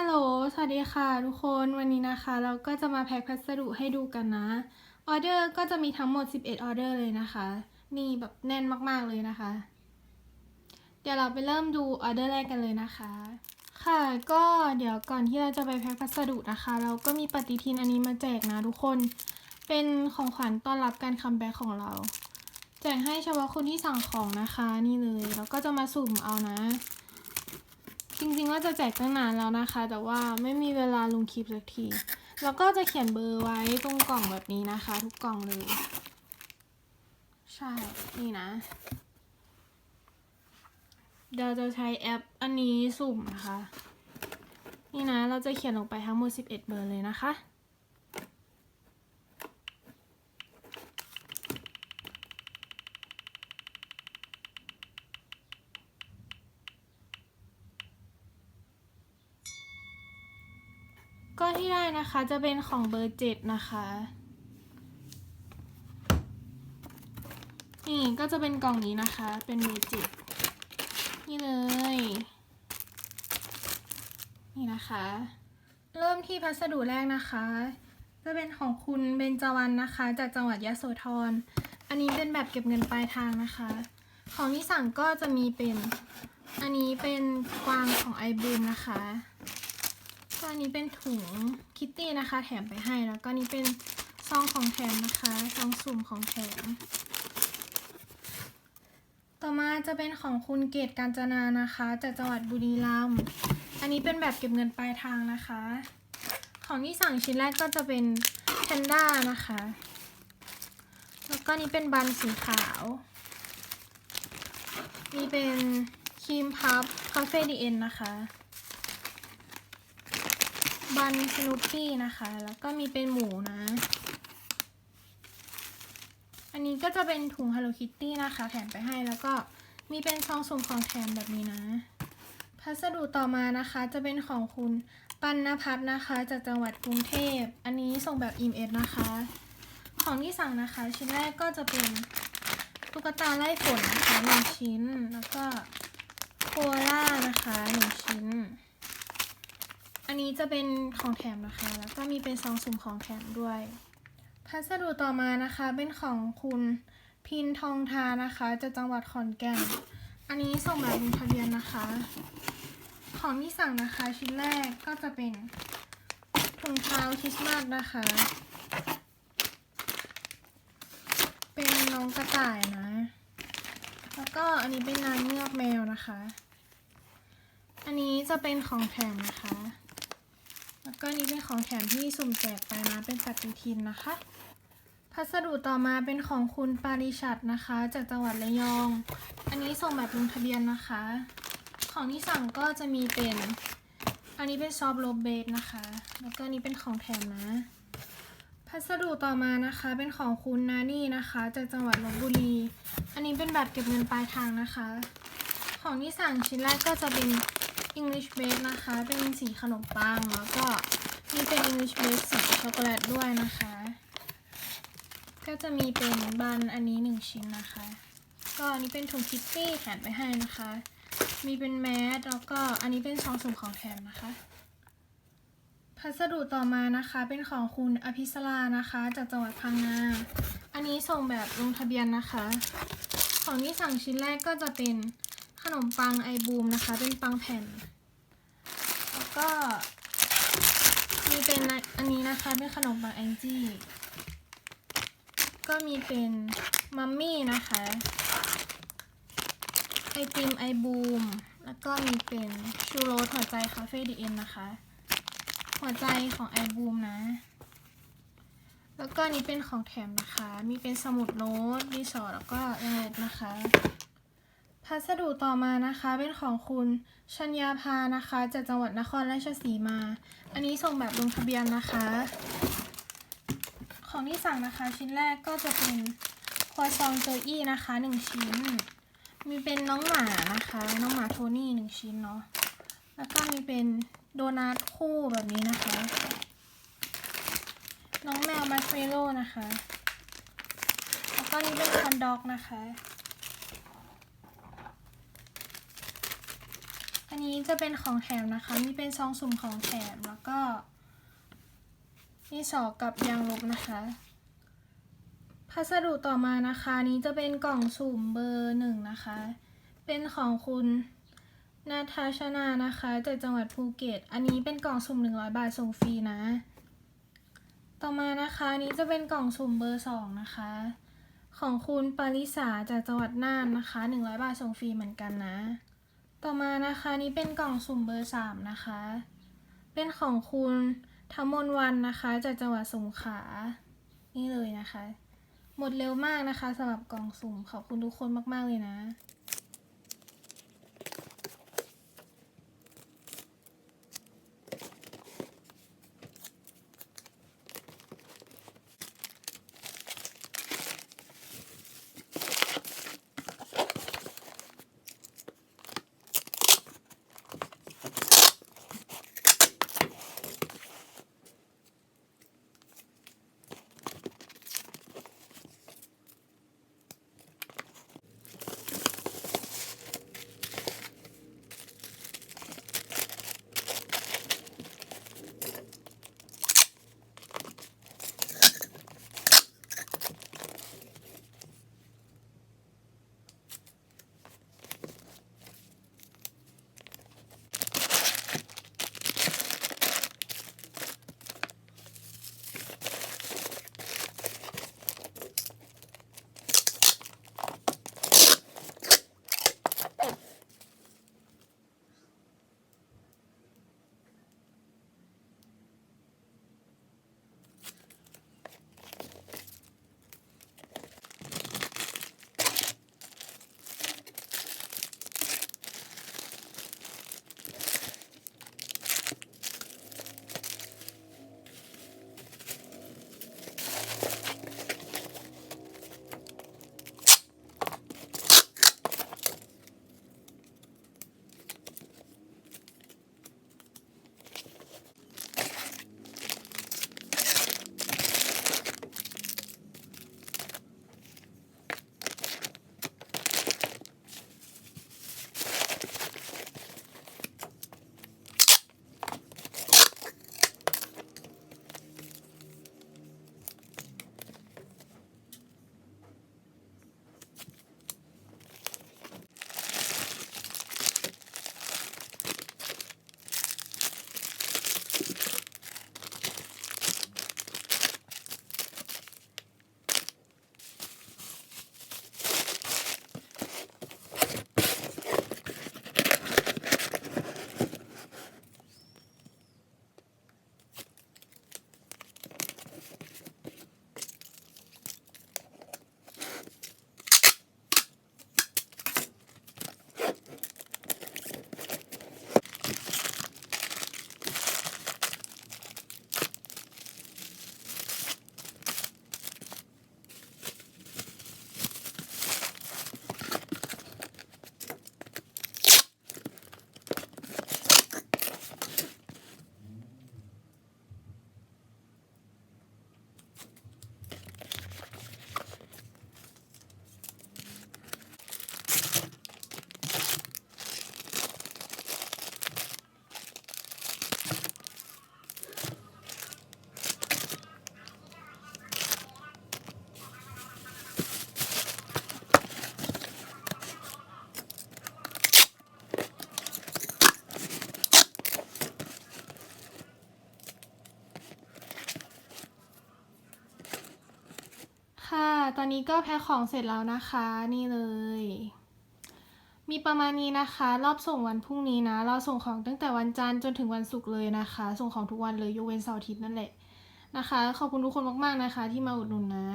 ฮัลโหล สวัสดีค่ะทุกคน วันนี้นะคะ เราก็จะมาแพ็คพัสดุให้ดูกันนะ ออเดอร์ก็จะมีทั้งหมด 11 ออเดอร์เลยนะคะ นี่แบบแน่นมากๆเลยนะคะ เดี๋ยวเราไปเริ่มดูออเดอร์แรกกันเลยนะคะ ค่ะก็เดี๋ยวก่อนที่เราจะไปแพ็คพัสดุนะคะ เราก็มีปฏิทินอันนี้มาแจกนะทุกคน เป็นของขวัญต้อนรับการคัมแบ็กของเรา แจกให้เฉพาะคนที่สั่งของนะคะ นี่เลยเราก็จะมาสุ่มเอานะ จริงๆว่าจะแจกตั้งนานแล้วนะคะ แต่ว่าไม่มีเวลาลงคลิปสักที แล้วก็จะเขียนเบอร์ไว้ตรงกล่องแบบนี้นะคะ ทุกกล่องเลย ใช่ นี่นะ เดี๋ยวจะใช้แอปอันนี้สุ่มนะคะ นี่นะ เราจะเขียนลงไปทั้งหมด 11 เบอร์เลยนะคะ ก็ที่ได้นะคะจะเป็นของเบอร์เจ็ดนะคะ นี่ก็จะเป็นกล่องนี้นะคะ เป็นเบอร์เจ็ดนี่เลย นี่นะคะ เริ่มที่พัสดุแรกนะคะ จะเป็นของคุณเบญจวรรณนะคะ จากจังหวัดยะโสธร อันนี้เป็นแบบเก็บเงินปลายทางนะคะ ของที่สั่งก็จะมีเป็น อันนี้เป็นกวางของไอบูมนะคะ อันนี้เป็นถุงคิตตี้นะคะ แถมไปให้ แล้วก็นี่เป็นซองของแถมนะคะซองสุ่มของแถม ต่อมาจะเป็นของคุณเกตการจนานะคะ จากจังหวัดบุรีรัมย์ อันนี้เป็นแบบเก็บเงินปลายทางนะคะ ของที่สั่งชิ้นแรกก็จะเป็นแพนด้านะคะ แล้วก็นี่เป็นบันสีขาว นี่เป็นครีมพับคาเฟ่ดีเอ็นนะคะ บันสนุปปี้นะคะ แล้วก็มีเป็นหมูนะ อันนี้ก็จะเป็นถุง Hello Kitty นะคะ แถมไปให้แล้วก็มีเป็นซองสุ่มของแถมแบบนี้นะ พัสดุต่อมานะคะจะเป็นของคุณปันนพัฒน์นะคะ จากจังหวัดกรุงเทพ อันนี้ส่งแบบ e m s นะคะ ของที่สั่งนะคะ ชิ้นแรกก็จะเป็นตุ๊กตาไล่ฝนนะคะหนึ่งชิ้น แล้วก็โคล่านะคะหนึ่งชิ้น อันนี้จะเป็นของแถมนะคะ แล้วก็มีเป็นซองสุ่มของแถมด้วย พัสดุต่อมานะคะ เป็นของคุณพินทองทานะคะ จากจังหวัดขอนแก่น อันนี้ส่งแบบลงทะเบียนนะคะ ของที่สั่งนะคะชิ้นแรกก็จะเป็นถุงเท้าคริสต์มาสนะคะ เป็นน้องกระต่ายนะ แล้วก็อันนี้เป็นนางเงือกแมวนะคะ อันนี้จะเป็นของแถมนะคะ แล้วก็นี่เป็นของแถมที่สุ่มแจกไปนะเป็นปฏิทินนะคะ พัสดุต่อมาเป็นของคุณปาริชัดนะคะ จากจังหวัดระยอง อันนี้ส่งแบบลงทะเบียนนะคะ ของที่สั่งก็จะมีเป็น อันนี้เป็นซอฟโลเบสนะคะ แล้วก็นนี้เป็นของแถมนะ พัสดุต่อมานะคะเป็นของคุณนานี่นะคะ จากจังหวัดลบบุรี อันนี้เป็นแบบเก็บเงินปลายทางนะคะ ของที่สั่งชิ้นแรกก็จะเป็น English bake นะคะ เป็นสีขนมปัง แล้วก็มีเป็น English bake สีช็อกโกแลตด้วยนะคะ ก็จะมีเป็นบันอันนี้หนึ่งชิ้นนะคะ ก็อันนี้เป็นถุงคิตตี้แถมไปให้นะคะ มีเป็นแมสแล้วก็อันนี้เป็นซองสุ่มของแถมนะคะพัสดุต่อมานะคะเป็นของคุณอภิสรานะคะ จากจังหวัดพังงา อันนี้ส่งแบบลงทะเบียนนะคะ ของที่สั่งชิ้นแรกก็จะเป็น นมปังไอบูมนะคะ เป็นปังแผ่น แล้วก็มีเป็นอันนี้นะคะเป็นขนมปังแองจี้ ก็มีเป็นมัมมี่นะคะไอติมไอบูมแล้วก็มีเป็นชูโรสหัวใจคาเฟ่ดีเอ็นนะคะ หัวใจของไอบูมนะ แล้วก็นี้เป็นของแถมนะคะ มีเป็นสมุดโน้ตดีสอร์แล้วก็ยังไงนะคะ พัสดุต่อมานะคะเป็นของคุณชัญญาภานะคะจากจังหวัดนครราชสีมา อันนี้ส่งแบบลงทะเบียนนะคะ ของที่สั่งนะคะชิ้นแรกก็จะเป็นครัวซองโจอี้นะคะหนึ่งชิ้น มีเป็นน้องหมานะคะ น้องหมาโทนี่หนึ่งชิ้นเนาะแล้วก็มีเป็นโดนัทคู่แบบนี้นะคะ น้องแมวมัสเมโล่นะคะ แล้วก็นี่เป็นคอนด็อกนะคะ นนี้จะเป็นของแถมนะคะ มีเป็นซองสุ่มของแถมแล้วก็นี่สอกกับยางลบนะคะ พัสดุต่อมานะคะนี้จะเป็นกล่องสุ่มเบอร์หนึ่งนะคะ เป็นของคุณนาทาชนานะคะจากจังหวัดภูเก็ต อันนี้เป็นกล่องสุ่ม 100 บาทส่งฟรีนะ ต่อมานะคะนนี้จะเป็นกล่องสุ่มเบอร์สองนะคะ ของคุณปาริสาจากจังหวัดน่านนะคะ 100 บาทส่งฟรีเหมือนกันนะ ต่อมานะคะนี่เป็นกล่องสุ่มเบอร์สามนะคะ เป็นของคุณธมนวันนะคะจากจังหวัดสงขลานี่เลยนะคะ หมดเร็วมากนะคะสำหรับกล่องสุ่มขอบคุณทุกคนมาก ๆ เลยนะค่ะ ตอนนี้ก็แพ็คของเสร็จแล้วนะคะ นี่เลย มีประมาณนี้นะคะ รอบส่งวันพรุ่งนี้นะ เราส่งของตั้งแต่วันจันทร์จนถึงวันศุกร์เลยนะคะ ส่งของทุกวันเลยยกเว้นเสาร์อาทิตย์นั่นแหละนะคะ ขอบคุณทุกคนมากๆนะคะ ที่มาอุดหนุนนะ